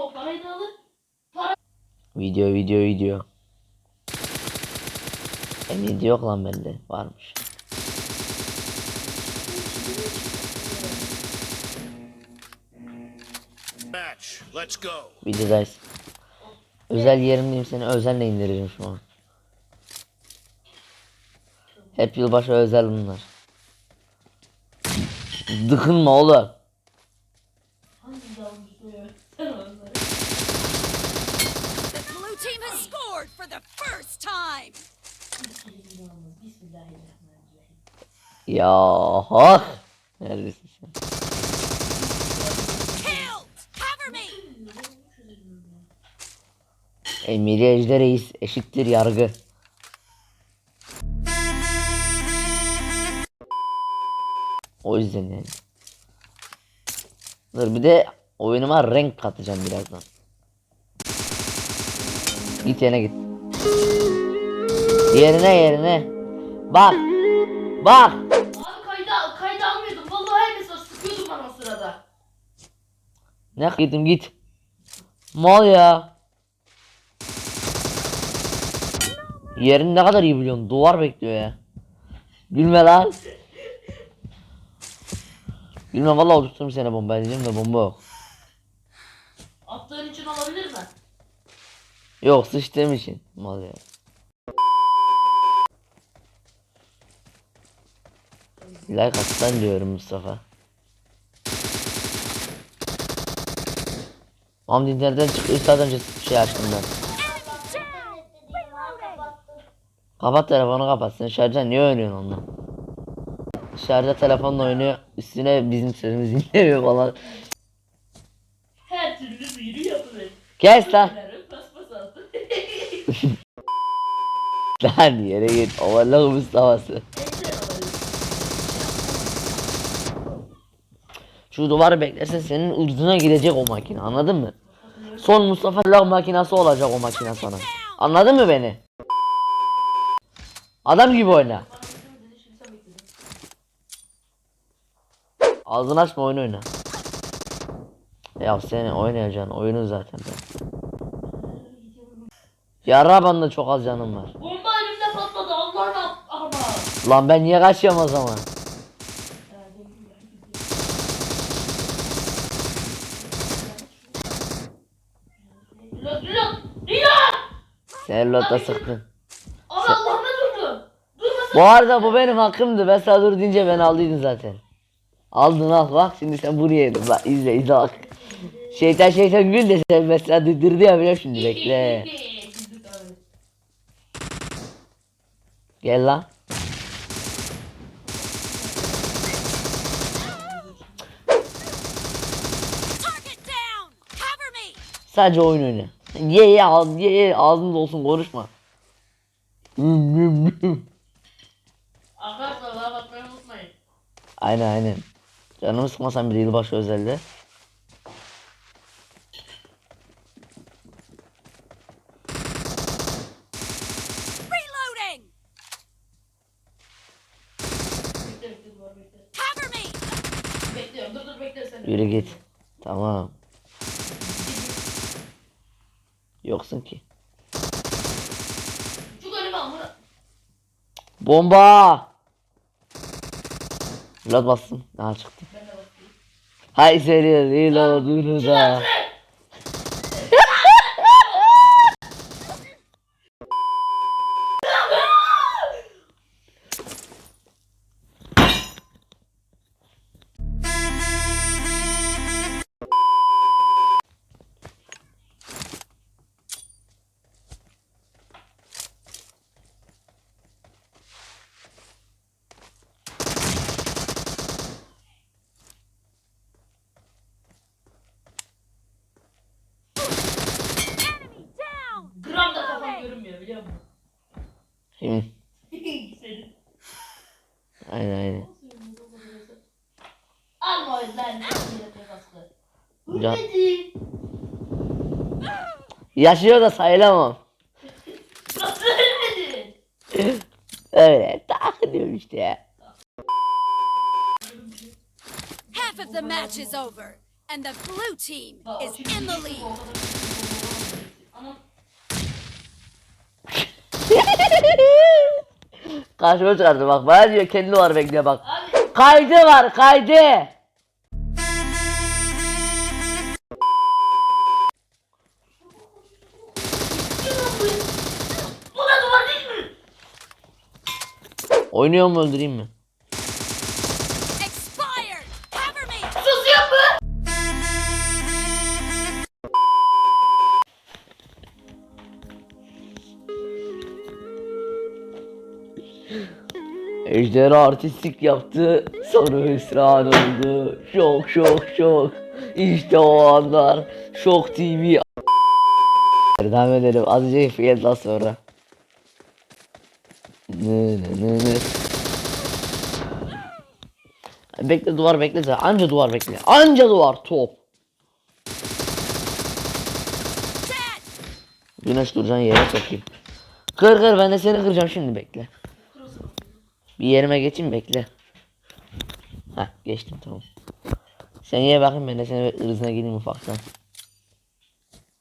o parayı da alır. Video video video. E video yok lan bende. Varmış. Match. Let's go. Videodayız. Özel yerimdeyim seni özenle indireceğim şu an. Hep yılbaşı özel bunlar. Dıkınma oğlum. Hangi dalmış o ya? Sen onu The blue team has scored for the first time. Ya ha. Neredesin sen? Emiri Ejder Reis eşittir yargı. O yüzden yani. Dur bir de oyunuma renk katacağım birazdan. Git yerine git. Yerine yerine. Bak. Bak. Abi kayda, kayda almıyordum. Vallahi var. Sıkıyordum ben o sırada. Ne gittim git. Mal ya. Yerini ne kadar iyi biliyorsun. Duvar bekliyor ya. Gülme lan. Gülme vallahi oturturum seni bomba edeceğim de bomba yok. Attığın için olabilir mi? Yok sıçtığım için. Mal ya. Like atsan diyorum Mustafa. Hamdi internetten çıkıyor zaten şey açtım ben. Kapat telefonu kapat. Sen şarjdan niye oynuyorsun onunla? Dışarıda telefonla oynuyor. Üstüne bizim sözümüzü dinlemiyor falan. Her türlü büyülü yapılır. Kes lan. Lan yere git. Ovalı Mustafa'sı. Şu duvarı beklersen senin ırzına girecek o makine anladın mı? Son Mustafa Lag makinası olacak o makine sana. Anladın mı beni? Adam gibi oyna. Ağzını açma oyun oyna. Ya senin oynayacağın oyunu zaten ben. Yarra bende çok az canım var. Bomba elimde patladı. Allah'ın ama. Lan ben niye kaçıyorum o zaman? Reload reload. Reload. Sen lotta sıktın. Abi Allah'ına durdu. Durmasın. Bu arada bu benim hakkımdı. Ben sana dur deyince ben aldıydın zaten. Aldın al bak şimdi sen buraya yedin. Bak izle izle bak. Şeytan şeytan gül de sen mesela dırdırdı ya biliyorum şimdi bekle. Gel lan. Sadece oyun oyna. Ye ye ağz ye ye ağzın olsun konuşma. Arkadaşlar daha bakmayı unutmayın. aynen aynen. Canımı sıkmasan bir yılbaşı özelde. Reloading. Bekle bekle duvar bekle. Cover me. Bekliyorum dur dur bekle seni. Yürü git. Tamam. Yoksun ki. Şu al Murat. Bomba! Reload bastım. Daha çıktı. Ben de bakayım. Hay seni reloadunu da. Senin. aynen aynen. Alma o yüzden. Can- Ölmedi. Yaşıyor da sayılamam. Nasıl ölmedi? Öyle takılıyorum işte ya. Half of the match is over. And the blue team is in the gidecek, lead. ortada bir şey Ama Karşıma çıkardı bak. Bana diyor kendi var bekle bak. abi Kaydı var kaydı. Oynuyor mu öldüreyim mi? Ejderha artistik yaptı. Sonra hüsran oldu. Şok şok şok. İşte o anlar. Şok TV. Devam edelim. Azıcık fiyatla sonra. Nı nı nı nı. Bekle duvar bekle sen. Anca duvar bekle. Anca duvar top. Güneş duracağın yere sokayım. Kır kır ben de seni kıracağım şimdi bekle. Bir yerime geçeyim bekle. Heh geçtim tamam. Sen ye bakayım ben de seni bir ırzına gireyim ufaktan.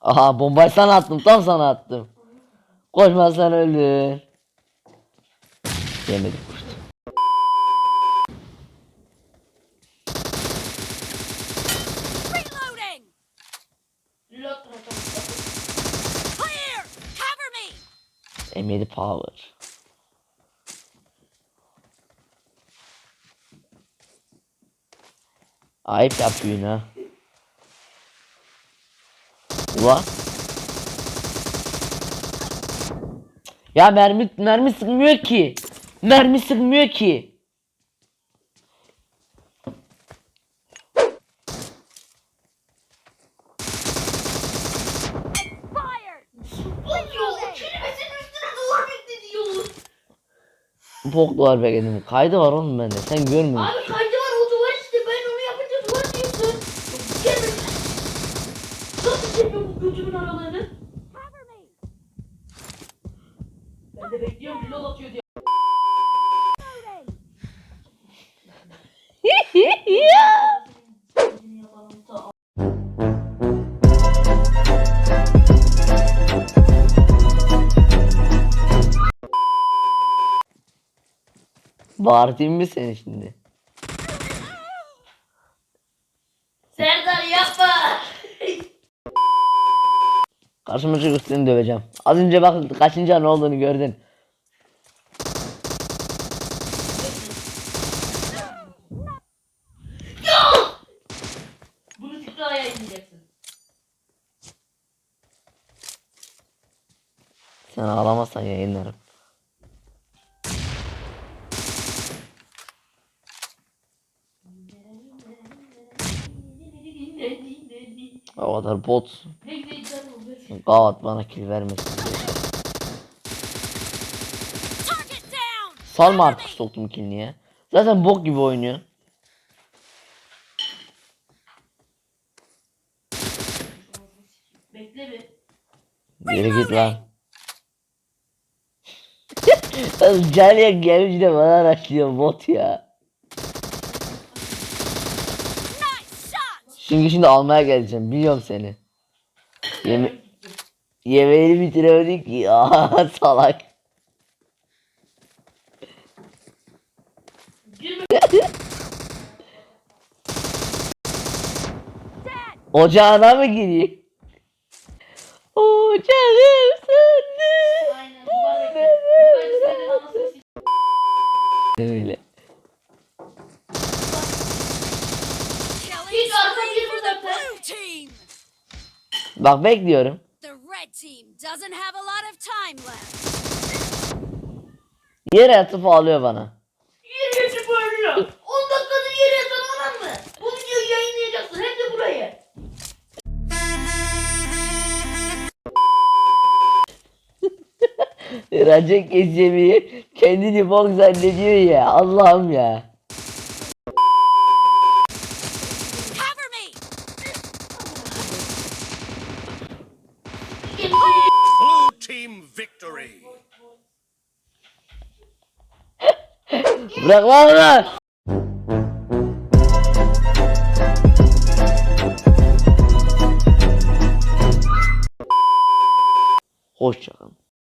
Aha bombayı sana attım tam sana attım. Koşmazsan öldün. Yemedik kuştu. Reloading! Lot rakamı. Clear! Cover me! M7 power. Ayıp yapıyorsun ha. Ulan. Ya mermi mermi sıkmıyor ki. Mermi sıkmıyor ki. Bok duvar bekledim. Kaydı var oğlum bende. Sen görmüyorsun. Abi kaydı var o duvar işte. Ben onu yapınca duvar diyorsun. Gelme. Nasıl çekiyor bu götümün aralarını? Ben de bekliyorum reload atıyor diye. Bağırtayım mı seni şimdi? Karşıma çıkıp seni döveceğim. Az önce bak kaçıncı an olduğunu gördün. Bunu TikTok'a yayınlayacaksın. Sen ağlamazsan yayınlarım. O kadar bot. Ne Gavat bana kill vermesin diye. Salma artık soktum killini ya. Zaten bok gibi oynuyor. Bekle bir. Geri git lan. Caliye gelmiş de bana araştırıyor bot ya. Shot! Şimdi şimdi almaya geleceğim biliyorum seni. Yeme yemeğini bitiremedik ki. Aa salak. Ocağına mı gireyim? Ocağım söndü. Aynen. Bu senin anasını Öyle. Hiç arka! Bak bekliyorum. Doesn't have a lot of time left. Yere yatıp ağlıyor bana. Yere yatıp ölüyor. 10 dakikadır yere yatan adam mı? Bu videoyu yayınlayacaksın. Hem de burayı. Racek keseceğimi kendini bok zannediyor ya. Allah'ım ya. Cover me! victory. Bırakma onu. Hoşçakalın.